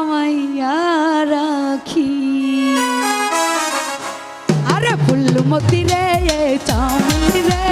থামাইয়া রাখি। আরে ফুল মতি রে চাউনি রে।